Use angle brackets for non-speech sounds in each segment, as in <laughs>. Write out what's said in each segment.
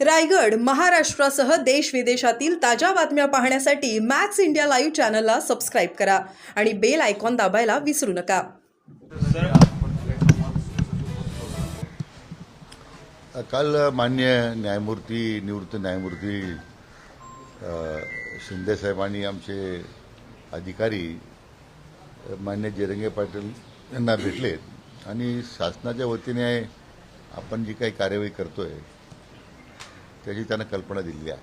रायगड महाराष्ट्रासह देश विदेशातील ताज्या बातम्या पाहण्यासाठी मॅक्स इंडिया लाईव्ह चॅनलला सबस्क्राईब करा आणि बेल आयकॉन दाबायला विसरू नका. काल मान्य न्यायमूर्ती निवृत्त न्यायमूर्ती शिंदे शिंदेसाहेब आणि आमचे अधिकारी मान्य जिरंगे पाटील यांना भेटले आणि शासनाच्या वतीने आपण जी काही कार्यवाही करतोय त्याची त्यांना कल्पना दिली आहे.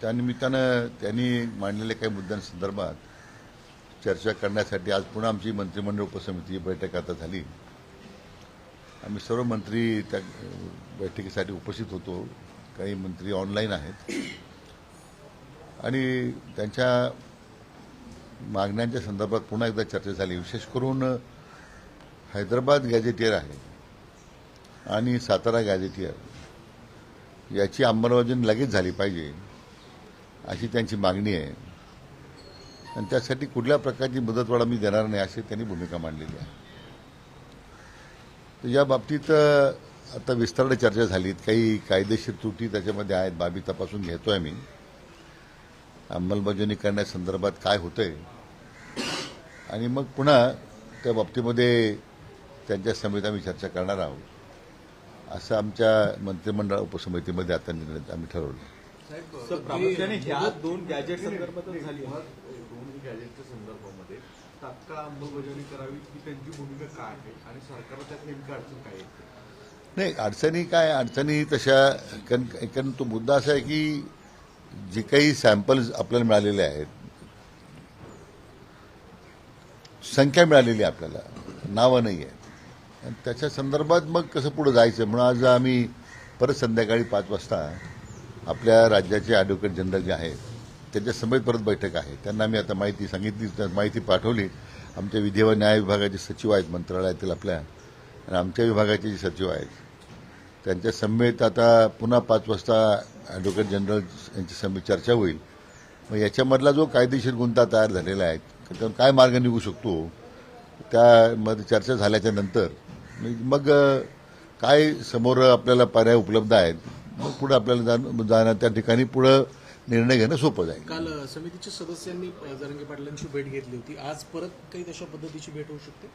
त्यानिमित्तानं त्यांनी मांडलेल्या काही मुद्द्यांसंदर्भात चर्चा करण्यासाठी आज पुन्हा आमची मंत्रिमंडळ उपसमिती बैठक आता झाली. आम्ही सर्व मंत्री त्या बैठकीसाठी उपस्थित होतो. काही मंत्री ऑनलाईन आहेत. आणि त्यांच्या मागण्यांच्या संदर्भात पुन्हा एकदा चर्चा झाली. विशेष करून हैदराबाद गॅजेटियर आहे. आणि सातारा गॅझेटियर. याची अंमलबजावणी लगेच झाली पाहिजे अशी त्यांची मागणी आहे. आणि त्यासाठी कुठल्या प्रकारची मुदतवाढ मी देणार नाही अशी त्यांनी भूमिका मांडलेली आहे. तर या बाबतीत आता विस्तारणे चर्चा झालीत. काही कायदेशीर त्रुटी त्याच्यामध्ये आहेत बाबी तपासून घेतोय मी. अंमलबजावणी करण्यासंदर्भात काय होतंय? आणि मग पुन्हा त्या बाबतीमध्ये त्यांच्या समितीत आम्ही चर्चा करणार आहोत. असं आमच्या मंत्रिमंडळ उपसमितीमध्ये आता निर्णय आम्ही ठरवलं. सर, प्रामुख्याने ह्या दोन गॅजेट संदर्भातच झाली आहे. दोन गॅजेटच्या संदर्भामध्ये तात्काळ अंमलबजावणी करावी ही त्यांची भूमिका काय आहे आणि सरकारला त्यात नेमकं अडचण काय आहे नाही अडचणी काय? अडचणी तशा कारण कारण तो मुद्दा असा आहे की जे काही सॅम्पल्स आपल्याला मिळालेले आहेत संख्या मिळालेली आहे आपल्याला नावं नाही आहेत. आणि त्याच्या संदर्भात मग कसं पुढे जायचं? म्हणून आज आम्ही परत संध्याकाळी पाच वाजता आपल्या राज्याचे ॲडव्होकेट जनरल जे आहेत त्यांच्या समेत परत बैठक आहे. त्यांना आम्ही आता माहिती सांगितली माहिती पाठवली. आमच्या विधी व न्याय विभागाचे सचिव आहेत मंत्रालयातील आपल्या आणि आमच्या विभागाचे जे सचिव आहेत त्यांच्या समेत आता पुन्हा पाच वाजता ॲडव्होकेट जनरल यांची समेत चर्चा होईल. मग याच्यामधला जो कायदेशीर गुंता तयार झालेला आहे त्यातून काय मार्ग निघू शकतो त्यामध्ये चर्चा झाल्याच्यानंतर मग अ, काय समोर आपल्याला पर्याय उपलब्ध आहेत मग पुढे आपल्याला जाण- जाणं त्या ठिकाणी पुढं निर्णय घेणं सोपं जाईल. काल समितीच्या सदस्यांनी जरांगे पाटलांची भेट घेतली होती. आज परत काही तशा पद्धतीची भेट होऊ शकते?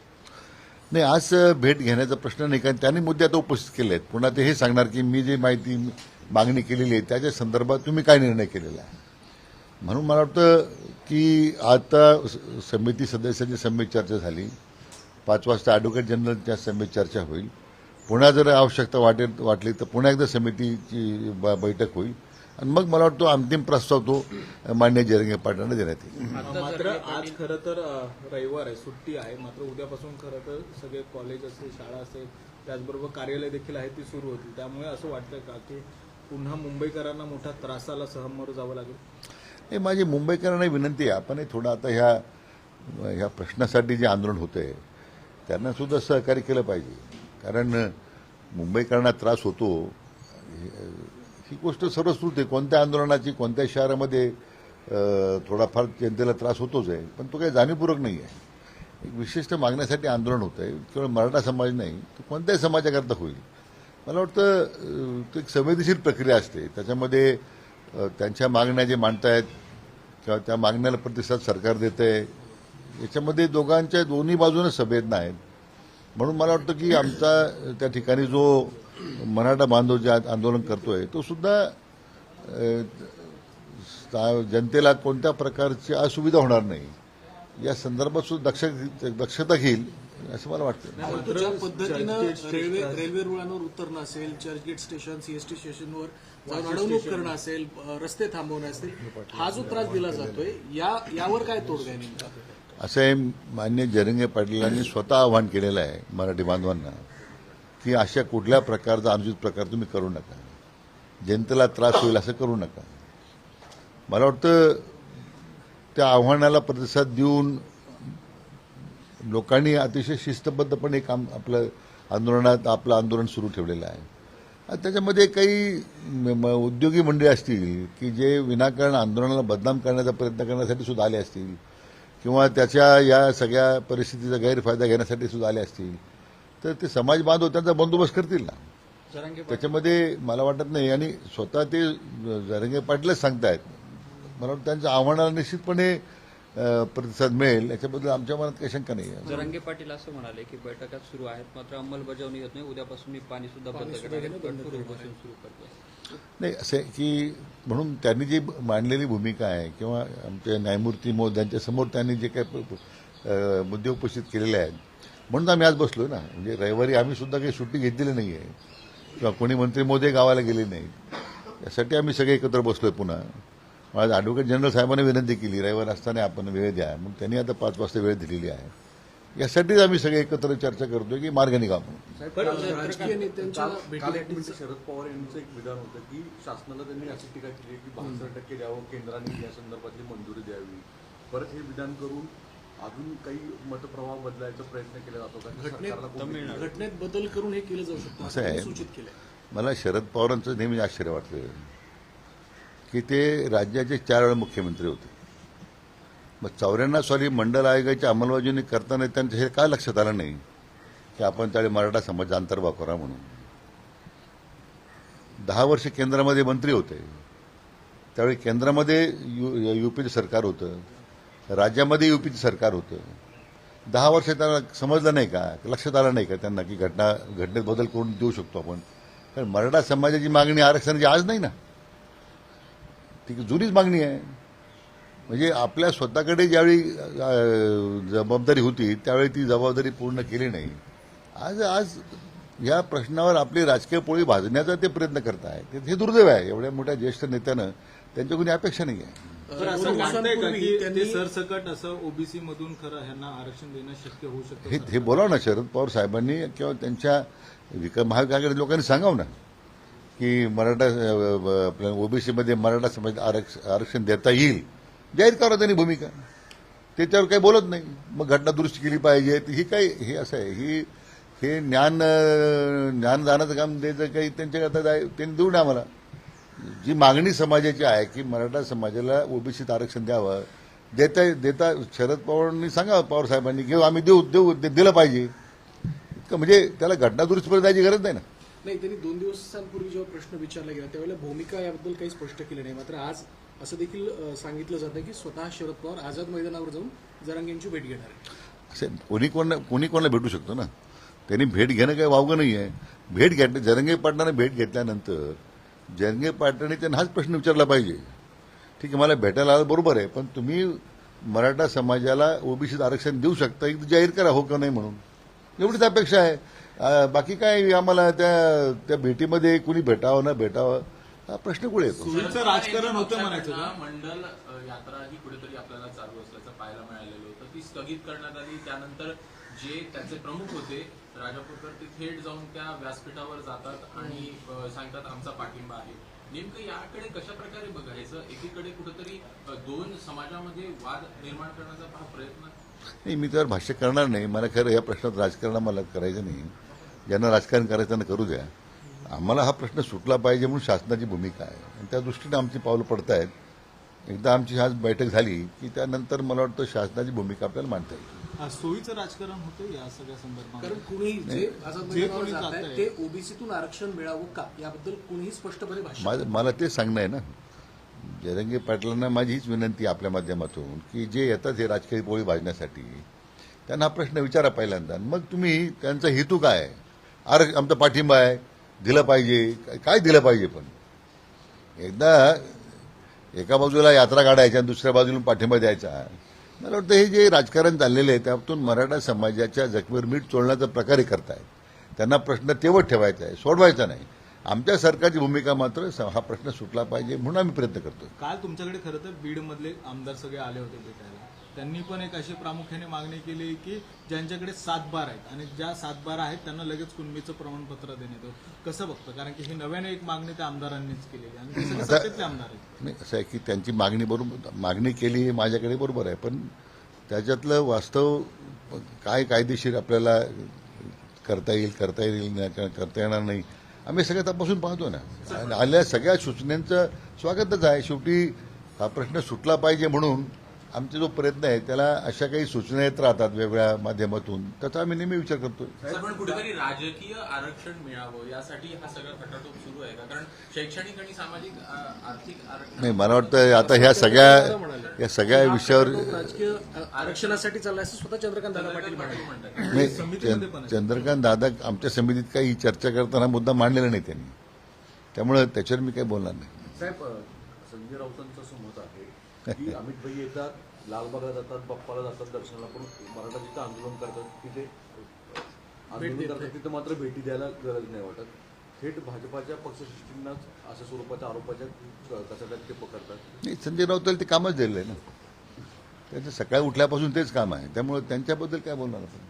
नाही आज भेट घेण्याचा प्रश्न नाही कारण त्यांनी मुद्दे आता उपस्थित केले आहेत. पुन्हा ते हे सांगणार की मी जी माहिती मागणी केलेली आहे त्याच्या संदर्भात तुम्ही काय निर्णय केलेला आहे? म्हणून मला वाटतं की आता समिती सदस्यांची समित चर्चा झाली. पाच वाजता ॲडव्होकेट जनरलच्या समित चर्चा होईल. पुन्हा जर आवश्यकता वाटेल वाटली तर पुन्हा एकदा समितीची ब- बैठक होईल. आणि मग मला वाटतो अंतिम प्रस्ताव तो मान्य जयरंगे पाटलांना देण्यात येईल. मात्र आज खरं तर रविवार आहे सुट्टी आहे. मात्र उद्यापासून खरं तर सगळे कॉलेज असेल शाळा असेल त्याचबरोबर कार्यालय देखील आहे ती सुरू होती त्यामुळे असं वाटतंय का की पुन्हा मुंबईकरांना मोठ्या त्रासाला सहमोरं जावं लागेल? हे माझी मुंबईकरांना विनंती आहे. आपण हे थोडं आता ह्या ह्या प्रश्नासाठी जे आंदोलन होतं आहे त्यांना सुद्धा सहकार्य केलं पाहिजे. कारण मुंबईकरांना त्रास होतो. ही गोष्ट सर्वश्रुत आहे कोणत्या आंदोलनाची कोणत्या शहरामध्ये थोडाफार जनतेला त्रास होतोच आहे. पण तो काही जाणीवपूर्वक नाही आहे. एक विशिष्ट मागण्यासाठी आंदोलन होतं आहे. केवळ मराठा समाज नाही तर कोणत्याही समाजाकरता होईल. मला वाटतं ते एक संवेदनशील प्रक्रिया असते. त्याच्यामध्ये त्यांच्या मागण्या जे मांडतायत किंवा त्या मागण्याला प्रतिसाद सरकार देत आहे याच्यामध्ये दोघांच्या दोन्ही बाजूने संवेदना आहेत म्हणून मला वाटतं की आमचा त्या ठिकाणी जो मराठा बांधव जे आंदोलन करतोय तो सुद्धा जनतेला कोणत्या प्रकारची असुविधा होणार नाही. या संदर्भात सुद्धा दक्ष दक्षता घेईल असं मला वाटतं. परंतु ज्या पद्धतीनं रेल्वे रेल्वे रुळांवर उतरणं असेल चर्चगेट स्टेशन सीएसटी स्टेशनवर जाऊन अडवणूक करणं असेल रस्ते थांबवणे असेल हा जो त्रास दिला जातोय या यावर काय तोडगा नेमका? असं हे मान्य जरंगे पाटीलांनी स्वतः आवाहन केलेलं आहे मराठी बांधवांना की अशा कुठल्या प्रकारचा अनुचित प्रकार तुम्ही करू नका. जनतेला त्रास होईल असं करू नका. मला वाटतं त्या आव्हानाला प्रतिसाद देऊन लोकांनी अतिशय शिस्तबद्धपणे काम आपलं आंदोलनात आपलं आंदोलन सुरू ठेवलेलं आहे. त्याच्यामध्ये काही म- उद्योगी मंडळी असतील की जे विनाकारण आंदोलनाला बदनाम करण्याचा प्रयत्न करण्यासाठी सुद्धा आले असतील किंवा त्याच्या या सगळ्या परिस्थितीचा गैरफायदा घेण्यासाठी सुद्धा आले असतील तर ते समाज बांधव त्यांचा बंदोबस्त करतील ना. त्याच्यामध्ये मला वाटत नाही आणि स्वतः ते जरंगे पाटीलच सांगतायत. मला वाटतं त्यांच्या आव्हानाला निश्चितपणे प्रतिसाद मिळेल. याच्याबद्दल आमच्या मनात काही शंका नाही आहे जरांगे पाटील असं म्हणाले की बैठका सुरू आहेत मात्र अंमलबजावणी येत नाही. उद्यापासून मी पाणी सुद्धा बंद करणार आहे कठोर उपोषण सुरू करतो नाही असं आहे की म्हणून त्यांनी जी मांडलेली भूमिका आहे किंवा आमचे न्यायमूर्ती मोद्यांच्या समोर त्यांनी जे काही मुद्दे उपस्थित केलेले आहेत म्हणून आम्ही आज बसलो ना. म्हणजे रविवारी आम्ही सुद्धा काही सुट्टी घेतलेली नाही आहे. किंवा कोणी मंत्री मोदी गावाला गेले नाहीत. यासाठी आम्ही सगळे एकत्र बसलोय पुन्हा. आज ॲडव्होकेट जनरल साहेबांनी विनंती केली रविवार असताना आपण वेळ द्या. मग त्यांनी आता पाच वाजता वेळ दिलेली आहे. यासाठीच आम्ही सगळे एकत्र चर्चा करतोय की मार्ग निघा राजकीय नेत्यांच्या शरद पवार यांचं एक विधान होतं की शासनाला त्यांनी अशी टीका केली की बहात्तर टक्के द्यावं केंद्राने या संदर्भातली मंजुरी द्यावी. परत हे विधान करून अजून काही मतप्रवाह बदलायचा प्रयत्न केला जातो का? घटनेत बदल करून हे केलं जाऊ शकतं असं आहे. मला शरद पवारांचं नेहमी आश्चर्य वाटलं की ते राज्याचे चार वेळा मुख्यमंत्री होते. मग चौऱ्याण्णव साली मंडल आयोगाची अंमलबजावणी करताना त्यांचं हे काय लक्षात आलं नाही? की आपण त्यावेळी मराठा समाज अंतर्भाव करा म्हणून. दहा वर्ष केंद्रामध्ये मंत्री होते. त्यावेळी केंद्रामध्ये यू युपीचं सरकार होतं. राज्यामध्ये युपीचं सरकार होतं. दहा वर्ष त्यांना समजलं नाही का? लक्षात आलं नाही का त्यांना की घटना घटनेत बदल करून देऊ शकतो आपण? कारण मराठा समाजाची मागणी आरक्षणाची आज नाही ना? ती जुनीच मागणी आहे. म्हणजे आपल्या स्वतःकडे ज्यावेळी जबाबदारी होती त्यावेळी ती जबाबदारी पूर्ण केली नाही. आज आज या प्रश्नावर आपली राजकीय पोळी भाजण्याचा ते प्रयत्न करत आहे हे दुर्दैव आहे. एवढ्या मोठ्या ज्येष्ठ नेत्यानं त्यांच्या कोणी अपेक्षा नाही आहे सरसकट असं ओबीसी मधून खरं ह्यांना आरक्षण देणं शक्य होऊ शकतं? हे हे बोलावं ना शरद पवार साहेबांनी किंवा त्यांच्या विक महाविकास लोकांनी सांगावं ना. की मराठा आपल्या ओबीसीमध्ये मराठा समाज आरक्षण आरक्षण देता येईल. जाहीर करा त्यांनी भूमिका. त्याच्यावर काही बोलत नाही. मग घटना दुरुस्ती केली पाहिजे. ही काही हे असं आहे. ही हे ज्ञान ज्ञानदानाचं काम द्यायचं काही त्यांच्याकरता जाय- त्यांनी देऊ नये आम्हाला. जी मागणी समाजाची आहे की मराठा समाजाला ओबीसीत आरक्षण द्यावं देता देता शरद पवारांनी सांगा पवार साहेबांनी घेऊ आम्ही देऊ देऊ दे- दिलं पाहिजे. म्हणजे त्याला घटना दुरुस्तीपर्यंत जायची गरज नाही ना. नाही त्यांनी दोन दिवसांपूर्वी जेव्हा प्रश्न विचारला गेला त्यावेळेला भूमिका याबद्दल काही स्पष्ट केलं नाही. मात्र आज असं देखील सांगितलं जातं की स्वतः शरद पवार आझाद मैदानावर जाऊन जरांग यांची भेट घेणार आहे असे कोणी कोणा कोणी कोणाला भेटू शकतो ना? त्यांनी भेट घेणं काही वावगं नाही आहे. भेट घेतली जरंगे पाटणाने भेट घेतल्यानंतर जरंगे पाटणाने त्यांना हाच प्रश्न विचारला पाहिजे. ठीक आहे मला भेटायला आलं बरोबर आहे पण तुम्ही मराठा समाजाला ओबीसीत आरक्षण देऊ शकता एक जाहीर करा हो का नाही म्हणून. एवढीच अपेक्षा आहे. बाकी काय आम्हाला त्या त्या भेटीमध्ये कुणी भेटावं ना भेटावं हा प्रश्न कुठे येतो? राजकारण होतं म्हणायचं का? मंडल अ, यात्रा ही कुठेतरी आपल्याला चालू असल्याचं पाहायला मिळालेलं होतं. ती स्थगित करण्यात आली. त्यानंतर जे त्याचे प्रमुख होते राजापूरकर ते थेट जाऊन त्या व्यासपीठावर जातात आणि अ, सांगतात आमचा पाठिंबा आहे. नेमकं याकडे कशा प्रकारे बघायचं? एकीकडे कुठेतरी अ, दोन समाजामध्ये वाद निर्माण करण्याचा हा प्रयत्न? नाही मी त्यावर भाष्य करणार नाही. मला खरं या प्रश्नात राजकारण मला करायचं नाही. ज्यांना राजकारण करायचं त्यांना करू द्या. आम्हाला हा प्रश्न सुटला पाहिजे म्हणून शासनाची भूमिका आहे. आणि त्या दृष्टीने आमची पावलं पडत आहेत एकदा आमची आज बैठक झाली की त्यानंतर मला वाटतं शासनाची भूमिका आपल्याला मांडता येईल. सोयीचं राजकारण होतं या सगळ्या संदर्भात? कारण कुणी जे आझाद जे मैदानावर कोणी जात जातंय. आहेत ते ओबीसीतून आरक्षण मिळावं का? याबद्दल कुणीही स्पष्टपणे मला ते सांगणं आहे ना. जरंगे पाटलांना माझी हीच विनंती आहे आपल्या माध्यमातून की जे येतात हे राजकीय पोळी भाजण्यासाठी त्यांना हा प्रश्न विचारा पहिल्यांदा. मग तुम्ही त्यांचा हेतू काय आहे? अरे आमचा पाठिंबा आहे. दिलं पाहिजे. काय- दिलं पाहिजे पण? एकदा एका बाजूला यात्रा काढायच्या आणि दुसऱ्या बाजूला पाठिंबा द्यायचा. मला वाटतं हे जे राजकारण चाललेलं आहे त्यातून मराठा समाजाच्या जखमीवर मीठ चोळण्याचा प्रकारे करतायत. त्यांना प्रश्न तेवढ ठेवायचा आहे सोडवायचा नाही. आमच्या सरकारची भूमिका मात्र हा प्रश्न सुटला पाहिजे म्हणून आम्ही प्रयत्न करतो काल तुमच्याकडे खरं तर बीडमधले आमदार सगळे आले होते भेटायला. त्यांनी पण एक अशी प्रामुख्याने मागणी केली की ज्यांच्याकडे सात बार आहेत आणि ज्या सात बार आहेत त्यांना लगेच कुणबीचं प्रमाणपत्र देण्यात यावं कसं बघतं? कारण की ही नव्याने एक मागणी त्या आमदारांनीच केलेली आणि सत्तेतले आमदार आहेत? नाही असं आहे की त्यांची मागणी बरोबर मागणी केली हे माझ्याकडे बरोबर आहे पण त्याच्यातलं वास्तव काय कायदेशीर आपल्याला करता येईल करता येईल करता येणार नाही आम्ही सगळं तपासून पाहतो ना. आणि आलेल्या सगळ्या सूचनांचं स्वागतच आहे. शेवटी हा प्रश्न सुटला पाहिजे म्हणून आमचा जो प्रयत्न आहे त्याला अशा काही सूचना येत राहतात वेगवेगळ्या माध्यमातून त्याचा आम्ही नेहमी विचार करतो पण कुठेतरी राजकीय आरक्षण मिळावं यासाठी हा सगळा खटाटोप सुरू आहे का? कारण शैक्षणिक आणि सामाजिक आ, आर्थिक आरक्षण नाही मला वाटतं आता ह्या सगळ्या या सगळ्या विषयावर राजकीय आरक्षणासाठी चाललाय असं स्वतः चंद्रकांत दादा पाटील म्हणाले म्हणतात. नाही चंद- चंद्रकांत दादा आमच्या समितीत काही चर्चा करताना मुद्दा मांडलेला नाही त्यांनी. त्यामुळं त्याच्यावर मी काही बोलणार नाही. साहेब संजय राऊतांचं असं मत आहे. की <laughs> अमित भाई येतात लालबागला जातात बाप्पाला जातात दर्शनाला पण मराठा जिथं आंदोलन करतात तिथे आंदोलन करतात तिथं मात्र भेटी द्यायला गरज नाही वाटत. थेट भाजपाच्या पक्षश्रेष्ठींनाच अशा स्वरूपाच्या आरोपाच्या कचाट्यात ते पकडतात? नाही संजय राऊताला ते कामच दिलेलं आहे ना. त्यांचं सकाळी उठल्यापासून तेच काम आहे. त्यामुळे त्यांच्याबद्दल काय बोलणार आपण?